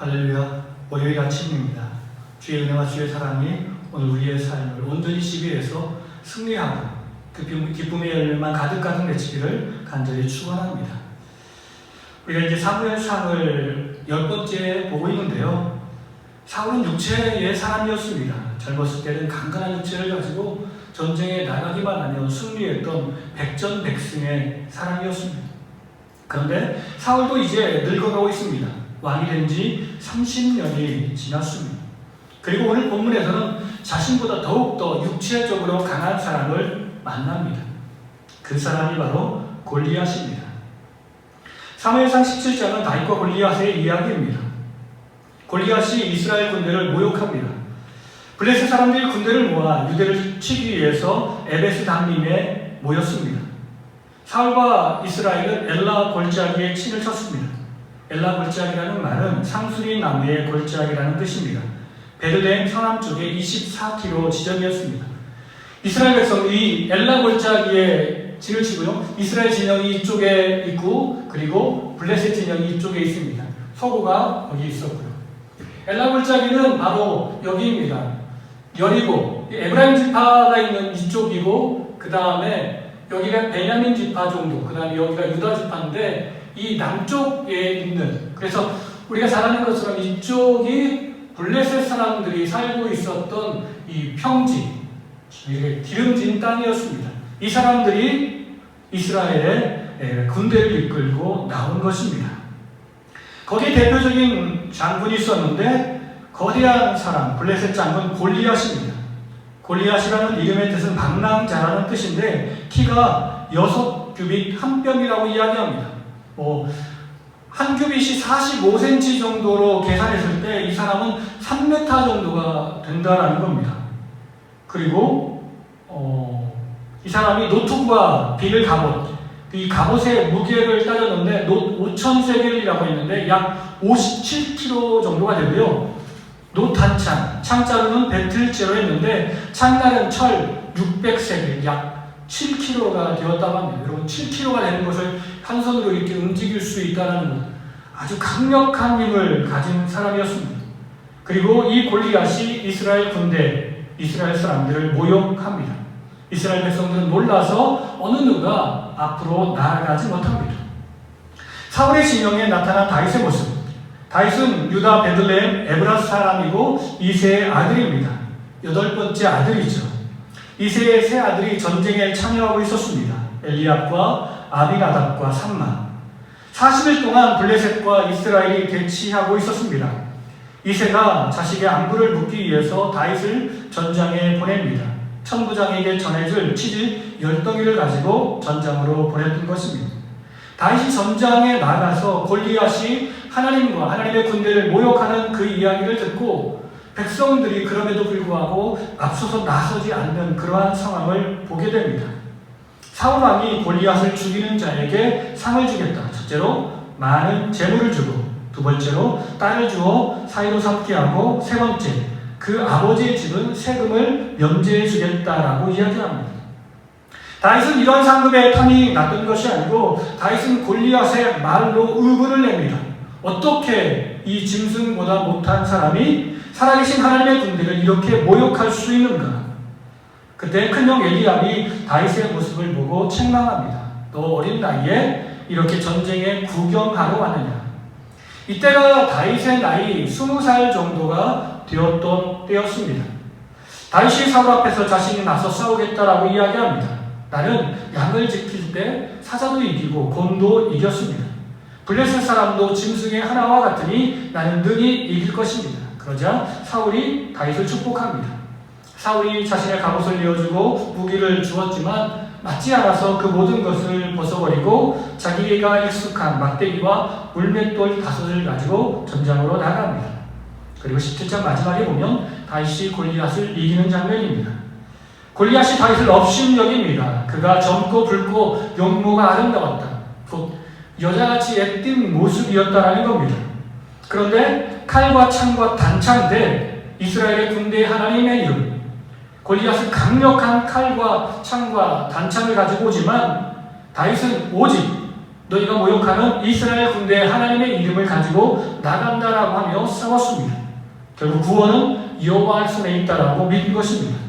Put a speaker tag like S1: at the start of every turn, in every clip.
S1: 할렐루야 월요일 아침입니다. 주의 은혜와 주의 사랑이 오늘 우리의 삶을 온전히 지배해서 승리하고 그 기쁨- 기쁨의 열매만 가득가득 맺히기를 간절히 축원합니다. 우리가 이제 사무엘상을 열 번째 보고 있는데요. 사울은 육체의 사람이었습니다. 젊었을 때는 강건한 육체를 가지고 전쟁에 나가기만 하면 승리했던 백전백승의 사람이었습니다. 그런데 사울도 이제 늙어가고 있습니다. 왕이 된 지 30년이 지났습니다. 그리고 오늘 본문에서는 자신보다 더욱더 육체적으로 강한 사람을 만납니다. 그 사람이 바로 골리앗입니다. 사무엘상 17장은 다윗과 골리앗의 이야기입니다. 골리앗이 이스라엘 군대를 모욕합니다. 블레셋 사람들이 군대를 모아 유대를 치기 위해서 에베스 담림에 모였습니다. 사울과 이스라엘은 엘라 골짜기에 친을 쳤습니다. 엘라 골짜기라는 말은 상수리 나무의 골짜기라는 뜻입니다. 베르덴 서남 쪽에 24km 지점이었습니다. 이스라엘 백성이 엘라 골짜기에 진을 치고요. 이스라엘 진영이 이쪽에 있고 그리고 블레셋 진영이 이쪽에 있습니다. 서구가 여기 있었고요. 엘라 골짜기는 바로 여기입니다. 여리고 에브라임 지파가 있는 이쪽이고 그 다음에 여기가 베냐민 지파 정도, 그 다음에 여기가 유다 지파인데 이 남쪽에 있는 그래서 우리가 잘 아는 것처럼 이쪽이 블레셋 사람들이 살고 있었던 이 평지, 이렇게 기름진 땅이었습니다. 이 사람들이 이스라엘의 에, 군대를 이끌고 나온 것입니다. 거기에 대표적인 장군이 있었는데 거대한 사람, 블레셋 장군 골리앗입니다. 골리앗이라는 이름의 뜻은 방랑자라는 뜻인데 키가 6규빗 한 뼘이라고 이야기합니다. 뭐, 한 규빗이 45cm 정도로 계산했을 때 이 사람은 3m 정도가 된다라는 겁니다. 그리고 어, 이 사람이 노트과 빌 갑옷, 이 갑옷의 무게를 따졌는데 노 5,000세겔이라고 했는데 약 57kg 정도가 되고요. 노탄창, 창자루는 배틀째로 했는데 창날은 철 600세겔, 약 7kg가 되었다고 합니다. 여러분 7kg가 되는 것을 한 손으로 이렇게 움직일 수 있다는 것, 아주 강력한 힘을 가진 사람이었습니다. 그리고 이 골리앗이 이스라엘 군대, 이스라엘 사람들을 모욕합니다. 이스라엘 백성들은 놀라서 어느 누가 앞으로 나아가지 못합니다. 사울의 진영에 나타난 다윗의 모습. 다윗은 유다 베들레헴 에브라스 사람이고 이세의 아들입니다. 여덟 번째 아들이죠. 이세의 세 아들이 전쟁에 참여하고 있었습니다. 엘리압과 아비나답과 삼마. 40일 동안 블레셋과 이스라엘이 대치하고 있었습니다. 이세가 자식의 안부를 묻기 위해서 다윗을 전장에 보냅니다. 천부장에게 전해줄 치즈 열 덩이를 가지고 전장으로 보냈던 것입니다. 다윗이 전장에 나가서 골리앗이 하나님과 하나님의 군대를 모욕하는 그 이야기를 듣고 백성들이 그럼에도 불구하고 앞서서 나서지 않는 그러한 상황을 보게 됩니다. 사울 왕이 골리앗을 죽이는 자에게 상을 주겠다. 첫째로 많은 재물을 주고 두 번째로 딸을 주어 사이로 삼게 하고 세 번째 그 아버지의 집은 세금을 면제해 주겠다라고 이야기합니다. 다윗은 이런 상급에 탐이 났던 것이 아니고 다윗은 골리앗의 말로 의분을 냅니다. 어떻게 이 짐승보다 못한 사람이 살아계신 하나님의 군대를 이렇게 모욕할 수 있는가? 그때 큰형 엘리압이 다윗의 모습을 보고 책망합니다. 너 어린 나이에 이렇게 전쟁에 구경하러 왔느냐? 이때가 다윗의 나이 20살 정도가 되었던 때였습니다. 다윗이 사울 앞에서 자신이 나서 싸우겠다라고 이야기합니다. 나는 양을 지킬 때 사자도 이기고 곰도 이겼습니다. 블레셋 사람도 짐승의 하나와 같으니 나는 능히 이길 것입니다. 그러자 사울이 다윗을 축복합니다. 사울이 자신의 갑옷을 내어주고 무기를 주었지만 맞지 않아서 그 모든 것을 벗어버리고 자기가 익숙한 막대기와 물맷돌 다섯을 가지고 전장으로 나갑니다. 그리고 17장 마지막에 보면 다윗이 골리앗을 이기는 장면입니다. 골리앗이 다윗을 업신여깁니다. 그가 젊고 붉고 용모가 아름다웠다. 곧 여자같이 애띤 모습이었다라는 겁니다. 그런데 칼과 창과 단창대 이스라엘의 군대의 하나님의 이름 골리앗은 강력한 칼과 창과 단창을 가지고 오지만 다윗은 오직 너희가 모욕하는 이스라엘 군대의 하나님의 이름을 가지고 나간다라고 하며 싸웠습니다. 결국 구원은 여호와 손에 있다라고 믿은 것입니다.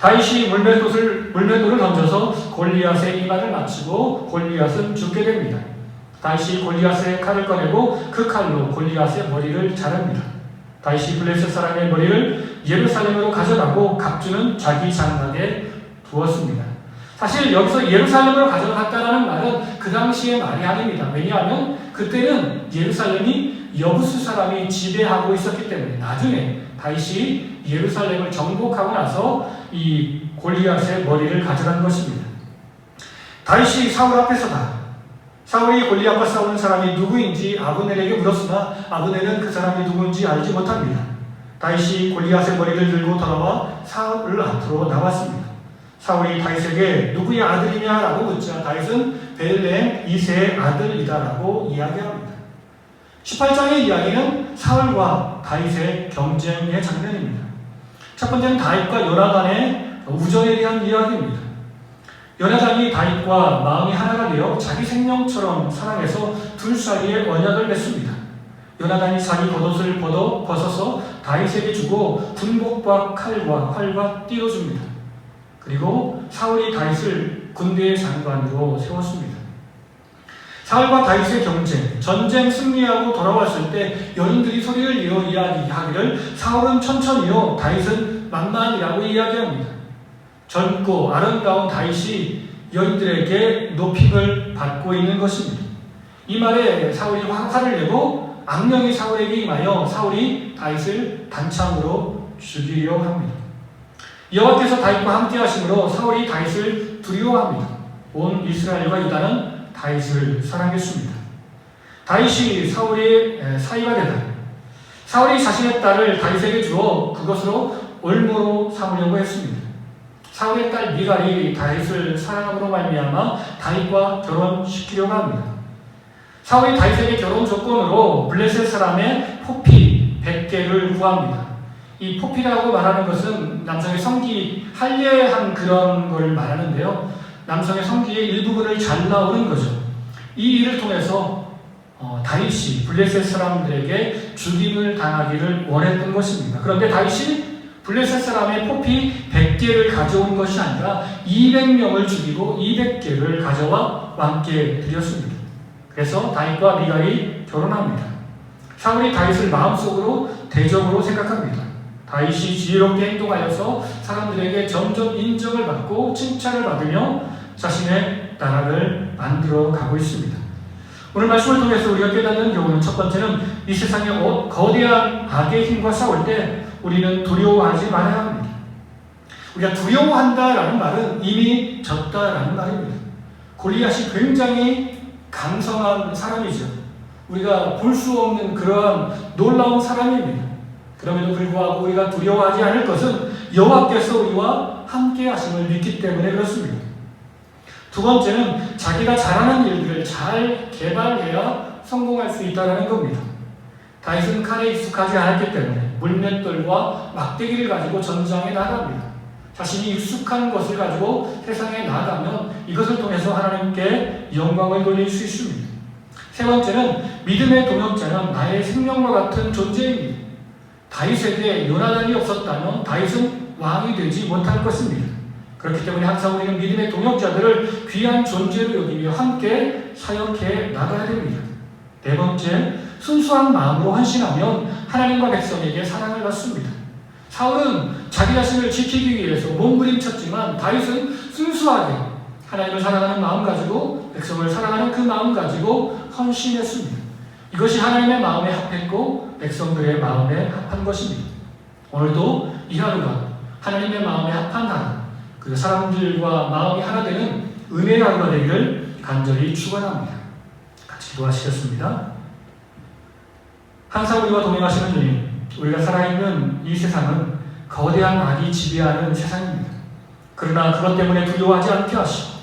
S1: 다윗이 물맷돌을, 물맷돌을 던져서 골리앗의 이마를 맞추고 골리앗은 죽게 됩니다. 다윗이 골리앗의 칼을 꺼내고 그 칼로 골리앗의 머리를 자릅니다. 다윗이 블레셋 사람의 머리를 예루살렘으로 가져가고 각주는 자기 장막에 두었습니다. 사실 여기서 예루살렘으로 가져갔다라는 말은 그 당시의 말이 아닙니다. 왜냐하면 그때는 예루살렘이 여부수 사람이 지배하고 있었기 때문에 나중에 다윗이 예루살렘을 정복하고 나서 이 골리앗의 머리를 가져간 것입니다. 다윗이 사울 앞에서다. 사울이 골리앗과 싸우는 사람이 누구인지 아브넬에게 물었으나 아브넬은 그 사람이 누구인지 알지 못합니다. 다윗이 골리앗의 머리를 들고 돌아와 사울 앞으로 나왔습니다. 사울이 다윗에게 누구의 아들이냐라고 묻자 다윗은 벨레 이세의 아들이다라고 이야기합니다. 18장의 이야기는 사울과 다윗의 경쟁의 장면입니다. 첫 번째는 다윗과 요나단의 우정에 대한 이야기입니다. 요나단이 다윗과 마음이 하나가 되어 자기 생명처럼 사랑해서 둘 사이에 언약을 맺습니다. 요나단이 자기 겉옷을 벗어 벗어서 다윗에게 주고 군복과 칼과 활과 띠로 줍니다. 그리고 사울이 다윗을 군대의 장관으로 세웠습니다. 사울과 다윗의 경쟁, 전쟁 승리하고 돌아왔을 때 여인들이 소리를 이어 이야기하기를 사울은 천천히요, 다윗은 만만이라고 이야기합니다. 젊고 아름다운 다윗이 여인들에게 높임을 받고 있는 것입니다. 이 말에 사울이 화를 내고 악령이 사울에게 임하여 사울이 다윗을 단창으로 죽이려 합니다. 여호와께서 다윗과 함께 하심으로 사울이 다윗을 두려워합니다. 온 이스라엘과 유다는 다윗을 사랑했습니다. 다윗이 사울의 사이가 되다. 사울이 자신의 딸을 다윗에게 주어 그것으로 올무로 삼으려고 했습니다. 사울의 딸 미갈이 다윗을 사랑함으로 말미암아 다윗과 결혼시키려고 합니다. 사울이 다윗에게 결혼 조건으로 블레셋 사람의 포피 100개를 구합니다. 이 포피라고 말하는 것은 남성의 성기 할례한 그런 걸 말하는데요. 남성의 성기의 일부분을 잘라오는 거죠. 이 일을 통해서 어, 다윗이 블레셋 사람들에게 죽임을 당하기를 원했던 것입니다. 그런데 다윗이 블레셋 사람의 포피 100개를 가져온 것이 아니라 200명을 죽이고 200개를 가져와 왕께 드렸습니다. 그래서 다윗과 미갈이 결혼합니다. 사울이 다윗을 마음속으로 대적으로 생각합니다. 다윗이 지혜롭게 행동하여서 사람들에게 점점 인정을 받고 칭찬을 받으며 자신의 나라를 만들어 가고 있습니다. 오늘 말씀을 통해서 우리가 깨닫는 교훈은 첫 번째는 이 세상의 어, 거대한 악의 힘과 싸울 때 우리는 두려워하지 말아야 합니다. 우리가 두려워한다라는 말은 이미 졌다라는 말입니다. 골리앗이 굉장히 강성한 사람이죠. 우리가 볼 수 없는 그러한 놀라운 사람입니다. 그럼에도 불구하고 우리가 두려워하지 않을 것은 여호와께서 우리와 함께 하심을 믿기 때문에 그렇습니다. 두 번째는 자기가 잘하는 일들을 잘 개발해야 성공할 수 있다는 겁니다. 다윗은 칼에 익숙하지 않았기 때문에 물맷돌과 막대기를 가지고 전장에 나갑니다. 자신이 익숙한 것을 가지고 세상에 나가면 이것을 통해서 하나님께 영광을 돌릴 수 있습니다. 세 번째는 믿음의 동역자는 나의 생명과 같은 존재입니다. 다윗에게 요나단이 없었다면 다윗은 왕이 되지 못할 것입니다. 그렇기 때문에 항상 우리는 믿음의 동역자들을 귀한 존재로 여기며 함께 사역해 나가야 됩니다. 네 번째, 순수한 마음으로 헌신하면 하나님과 백성에게 사랑을 받습니다. 사울은 자기 자신을 지키기 위해서 몸부림쳤지만 다윗은 순수하게 하나님을 사랑하는 마음 가지고 백성을 사랑하는 그 마음 가지고 헌신했습니다. 이것이 하나님의 마음에 합했고 백성들의 마음에 합한 것입니다. 오늘도 이 하루가 하나님의 마음에 합한 하루, 그 사람들과 마음이 하나 되는 은혜의 하루가 되기를 간절히 축원합니다. 같이 기도하시겠습니다. 항상 우리와 동행하시는 주님, 우리가 살아있는 이 세상은 거대한 악이 지배하는 세상입니다. 그러나 그것 때문에 두려워하지 않게 하시고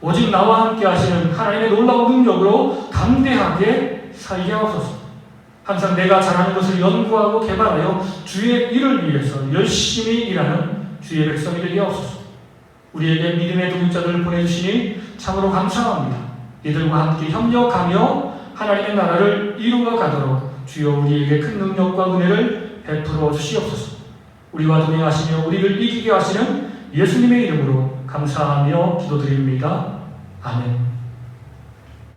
S1: 오직 나와 함께 하시는 하나님의 놀라운 능력으로 담대하게 살게 하옵소서. 항상 내가 잘하는 것을 연구하고 개발하여 주의 일을 위해서 열심히 일하는 주의 백성이 되게 하옵소서. 우리에게 믿음의 동역자들을 보내주시니 참으로 감사합니다. 이들과 함께 협력하며 하나님의 나라를 이루어 가도록 주여 우리에게 큰 능력과 은혜를 베풀어 주시옵소서. 우리와 동행하시며 우리를 이기게 하시는 예수님의 이름으로 감사하며 기도드립니다. 아멘.